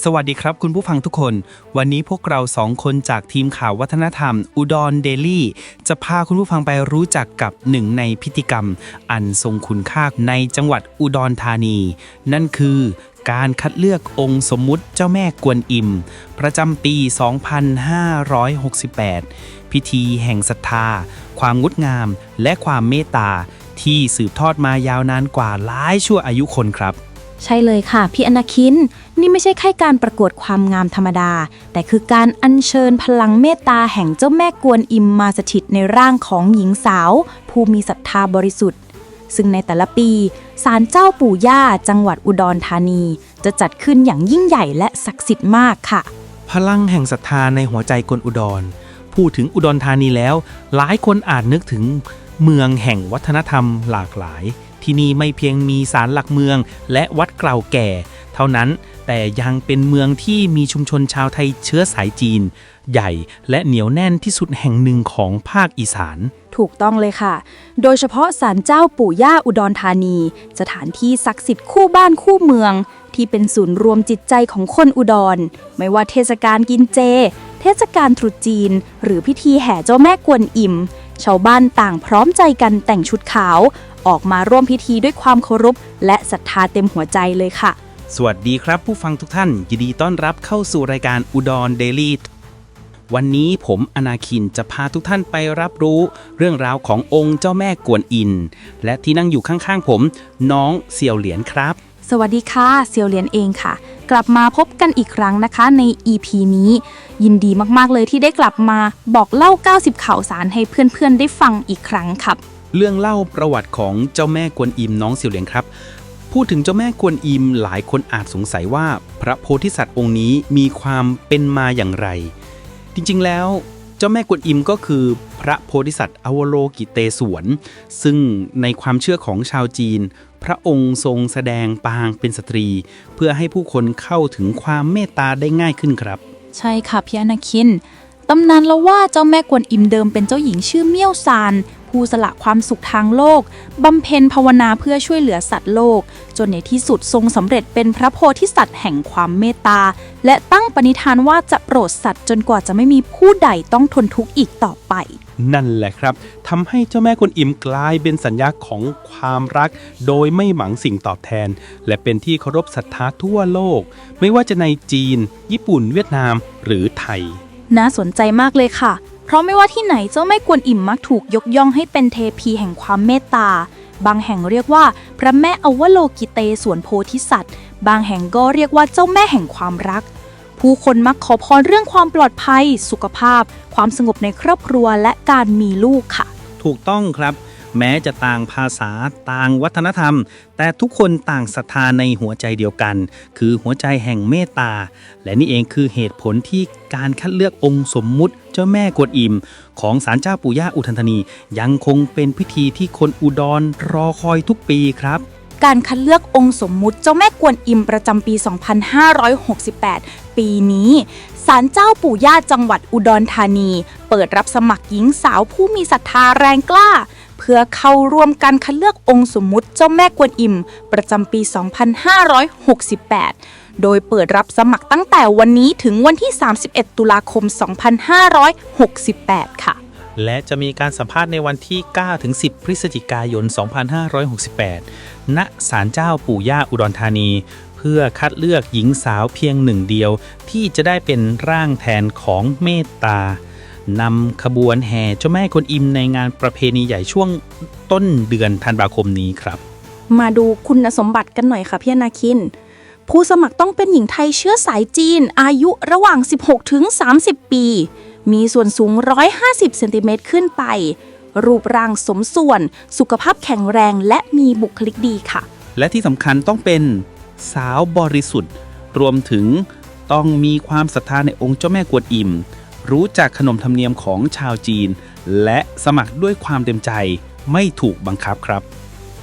สวัสดีครับคุณผู้ฟังทุกคน วันนี้พวกเราสองคนจากทีมข่าววัฒนธรรม อุดรเดลี่ จะพาคุณผู้ฟังไปรู้จักกับหนึ่งในพิธีกรรม อันทรงคุณค่าในจังหวัดอุดรธานี นั่นคือการคัดเลือกองค์สมมุติเจ้าแม่กวนอิม ประจำปี 2568 พิธีแห่งศรัทธา ความงดงาม และความเมตตาที่สืบทอดมายาวนานกว่าหลายชั่วอายุคนครับ ใช่เลยค่ะ พี่อนาคิน นี่ไม่ใช่แค่การประกวดความงามธรรมดา แต่คือการอัญเชิญพลังเมตตาแห่งเจ้าแม่กวนอิมมาสถิตในร่างของหญิงสาว ผู้มีศรัทธาบริสุทธิ์ ซึ่งในแต่ละปีศาลเจ้าปู่ย่าจังหวัดอุดรธานี จะจัดขึ้นอย่างยิ่งใหญ่และศักดิ์สิทธิ์มากค่ะ พลังแห่งศรัทธาในหัวใจคนอุดร พูดถึงอุดรธานีแล้ว หลายคนอาจนึกถึงเมืองแห่งวัฒนธรรมหลากหลาย ที่นี่ไม่เพียงมีศาลหลักเมือง และวัดเก่าแก่ เท่านั้นแต่ยังเป็นเมืองที่มีชุมชนชาวไทยเชื้อสายจีน ใหญ่และเหนียวแน่นที่สุดแห่งหนึ่งของภาคอีสาน ถูกต้องเลยค่ะ โดยเฉพาะศาลเจ้าปู่ย่าอุดรธานี สถานที่ศักดิ์สิทธิ์คู่บ้านคู่เมือง ที่เป็นศูนย์รวมจิตใจของคนอุดร ไม่ว่าเทศกาลกินเจ เทศกาลตรุษจีน หรือพิธีแห่เจ้าแม่กวนอิม ชาวบ้านต่างพร้อมใจกันแต่งชุดขาว ออกมาร่วมพิธีด้วยความเคารพ และศรัทธาเต็มหัวใจเลยค่ะ สวัสดีครับผู้ฟังทุกท่าน ยินดีต้อนรับเข้าสู่รายการอุดรเดลี่วันนี้ผมอนาคินจะพาทุกท่านไปรับรู้ เรื่องราวขององค์เจ้าแม่กวนอิน และที่นั่งอยู่ข้างๆผม น้องเสี่ยวเหรียญครับ สวัสดีค่ะ เซียวเลียนเองค่ะ กลับมาพบกันอีกครั้งนะคะใน EP นี้ ยินดีมากๆเลยที่ได้กลับมาบอกเล่า 90 ข่าวสารให้เพื่อนๆ ได้ฟังอีกครั้งครับ เรื่องเล่าประวัติของเจ้าแม่กวนอิมน้องเสี่ยวเหรียญครับ พูดถึงเจ้าแม่กวนอิมหลายคนอาจสงสัยว่าพระโพธิสัตว์องค์นี้มีความเป็นมาอย่างไร จริงๆแล้วเจ้าแม่กวนอิมก็คือพระโพธิสัตว์อวโลกิเตศวรซึ่งในความเชื่อของชาวจีน พระองค์ทรงแสดงปางเป็นสตรี เพื่อให้ผู้คนเข้าถึงความเมตตาได้ง่ายขึ้นครับ ใช่ค่ะพี่อนาคินตำนานเล่าว่าเจ้าแม่กวนอิมเดิมเป็นเจ้าหญิงชื่อเมี่ยวซานผู้สละความสุขทางโลก บำเพ็ญภาวนาเพื่อช่วยเหลือสัตว์โลก จนในที่สุดทรงสำเร็จเป็นพระโพธิสัตว์แห่งความเมตตา และตั้งปณิธานว่าจะโปรดสัตว์จนกว่าจะไม่มีผู้ใดต้องทนทุกข์อีกต่อไป นั่นแหละครับทำให้เจ้าแม่กวนอิมกลายเป็นสัญญาของความรัก โดยไม่หวังสิ่งตอบแทน และเป็นที่เคารพศรัทธาทั่วโลก ไม่ว่าจะในจีน ญี่ปุ่น เวียดนาม หรือไทย น่าสนใจมากเลยค่ะ เพราะไม่ว่าที่ไหนเจ้าแม่กวนอิมมักถูกยกย่องให้เป็นเทพีแห่งความเมตตา บางแห่งเรียกว่า พระแม่อวโลกิเตสวนโพธิสัตว์ บางแห่งก็เรียกว่าเจ้าแม่แห่งความรัก ผู้คนมักขอพรเรื่องความปลอดภัย สุขภาพ ความสงบในครอบครัวและการมีลูกค่ะ ถูกต้องครับ แม้จะต่างภาษาต่างวัฒนธรรม แต่ทุกคนต่างศรัทธาในหัวใจเดียวกัน คือหัวใจแห่งเมตตา และนี่เองคือเหตุผลที่การคัดเลือกองค์สมมุติเจ้าแม่กวนอิม ของศาลเจ้าปู่ย่าอุทันธนี ยังคงเป็นพิธีที่คนอุดรรอคอยทุกปีครับ การคัดเลือกองค์สมมุติเจ้าแม่กวนอิมประจำปี 2568 ปีนี้ศาลเจ้าปู่ย่าจังหวัดอุดรธานี เปิดรับสมัครหญิงสาวผู้มีศรัทธาแรงกล้า เพื่อเข้าร่วมการคัดเลือกองค์สมมุติเจ้าแม่กวนอิมประจำปี 2568โดยเปิดรับสมัครตั้งแต่วันนี้ถึงวันที่ 31 ตุลาคม 2568 ค่ะ และจะมีการสัมภาษณ์ในวันที่ 9 ถึง 10 พฤศจิกายน 2568 ณ ศาลเจ้าปู่ย่าอุดรธานี เพื่อคัดเลือกหญิงสาวเพียงหนึ่งเดียว ที่จะได้เป็นร่างแทนของเมตตานำขบวนแห่เจ้าแม่กวนอิมในงานประเพณีใหญ่ช่วงต้นเดือนธันวาคมนี้ครับ มาดูคุณสมบัติกันหน่อยค่ะพี่นาคิน ผู้สมัครต้องเป็นหญิงไทยเชื้อสายจีน อายุระหว่าง 16 ถึง 30 ปี มีส่วนสูง 150 เซนติเมตรขึ้นไป รูปร่างสมส่วน สุขภาพแข็งแรงและมีบุคลิกดีค่ะ และที่สำคัญต้องเป็นสาวบริสุทธิ์ รวมถึงต้องมีความศรัทธาในองค์เจ้าแม่กวนอิม รู้จักขนมธรรมเนียมของชาวจีน และสมัครด้วยความเต็มใจไม่ถูกบังคับครับ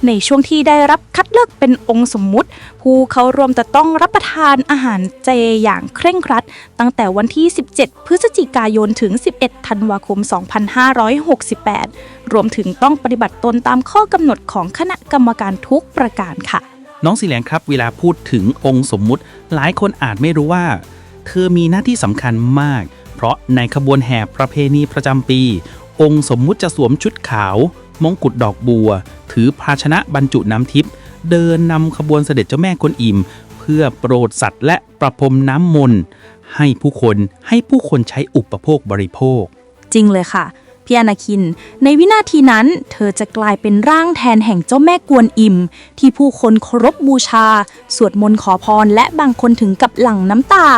ในช่วงที่ได้รับคัดเลือกเป็นองค์สมมุติ ผู้เข้าร่วมจะต้องรับประทานอาหารเจอย่างเคร่งครัด ตั้งแต่วันที่ 17 พฤศจิกายนถึง 11 ธันวาคม 2568 รวมถึงต้องปฏิบัติตนตามข้อกำหนดของคณะกรรมการทุกประการค่ะ น้องสีแหลงครับ เวลาพูดถึงองค์สมมุติ หลายคนอาจไม่รู้ว่า เธอมีหน้าที่สำคัญมาก เพราะในขบวนแห่ประเพณีประจำปี องค์สมมุติจะสวมชุดขาว มงกุฎดอกบัว ถือภาชนะบรรจุน้ำทิพย์เดินนำขบวนเสด็จเจ้าแม่กวนอิม เพื่อโปรดสัตว์และประพรมน้ำมนต์ให้ผู้คนให้ผู้คนใช้อุปโภคบริโภค จริงเลยค่ะพี่อนาคิน ในวินาทีนั้น เธอจะกลายเป็นร่างแทนแห่งเจ้าแม่กวนอิม ที่ผู้คนเคารพบูชา สวดมนต์ขอพรและบางคนถึงกับหลั่งน้ำตา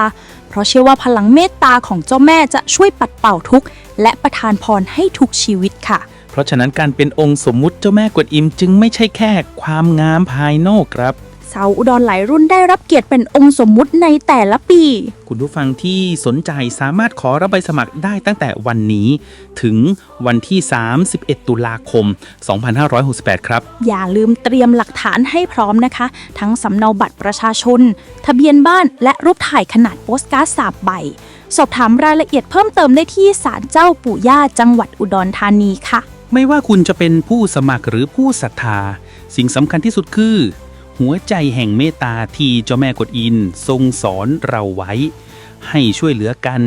เพราะเชื่อว่าพลังเมตตาของเจ้าแม่จะช่วยปัดเป่าทุกข์และประทานพรให้ทุกชีวิตค่ะ เพราะฉะนั้นการเป็นองค์สมมุติเจ้าแม่กวนอิมจึงไม่ใช่แค่ความงามภายนอกครับสาวอุดรหลายรุ่นได้รับเกียรติเป็นองค์สมมุติในแต่ละปี คุณผู้ฟังที่สนใจสามารถขอรับใบสมัครได้ตั้งแต่วันนี้ ถึงวันที่ 31 ตุลาคม 2568 ครับ อย่าลืมเตรียมหลักฐานให้พร้อมนะคะ ทั้งสำเนาบัตรประชาชน ทะเบียนบ้านและรูปถ่ายขนาดโปสการ์ดสามใบ สอบถามรายละเอียดเพิ่มเติมได้ที่ศาลเจ้าปู่ย่าจังหวัดอุดรธานีค่ะ ไม่ว่าคุณจะเป็นผู้สมัครหรือผู้ศรัทธา สิ่งสำคัญที่สุดคือ หัวใจแห่งเมตตาที่เจ้าแม่กวนอินทรงสอนเราไว้ ให้ช่วยเหลือกัน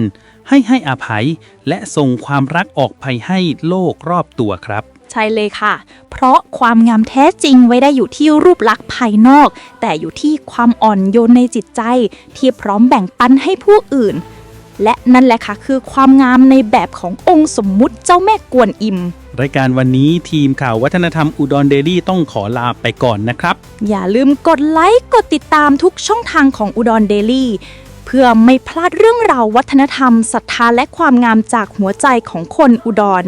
ให้ให้อภัย และส่งความรักออกไปให้โลกรอบตัวครับ ใช่เลยค่ะ เพราะความงามแท้จริงไว้ได้อยู่ที่รูปลักษณ์ภายนอก แต่อยู่ที่ความอ่อนโยนในจิตใจ ที่พร้อมแบ่งปันให้ผู้อื่น และนั่นแหละค่ะคือความงามในแบบขององค์สมมุติเจ้าแม่กวนอิม รายการวันนี้ทีมข่าววัฒนธรรมอุดรเดลี่ต้องขอลาไปก่อนนะครับ อย่าลืมกดไลค์กดติดตามทุกช่องทางของอุดรเดลี่เพื่อไม่พลาดเรื่องราววัฒนธรรมศรัทธาและความงามจากหัวใจของคนอุดร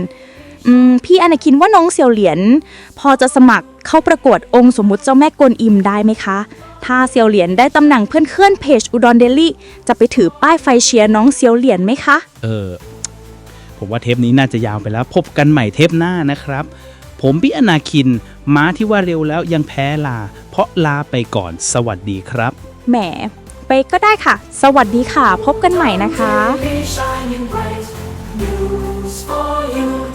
อืมพี่อนาคินว่าน้องเสี่ยวเหรียญพอจะสมัครเข้าประกวดองค์สมมุติเจ้าแม่กวนอิมได้ไหมคะ ถ้าเสี่ยวเหรียญได้ตำแหน่งเพื่อนเคลื่อนเพจอุดรเดลี่จะไปถือป้ายไฟเชียร์น้องเสี่ยวเหรียญไหมคะ เออ ผมว่าเทปนี้น่าจะยาวไปแล้ว พบกันใหม่เทปหน้านะครับ ผมพี่อนาคิน ม้าที่ว่าเร็วแล้วยังแพ้ลา เพราะลาไปก่อนสวัสดีครับ แหม ไปก็ได้ค่ะ สวัสดีค่ะ พบกันใหม่นะคะ be shining bright. News for you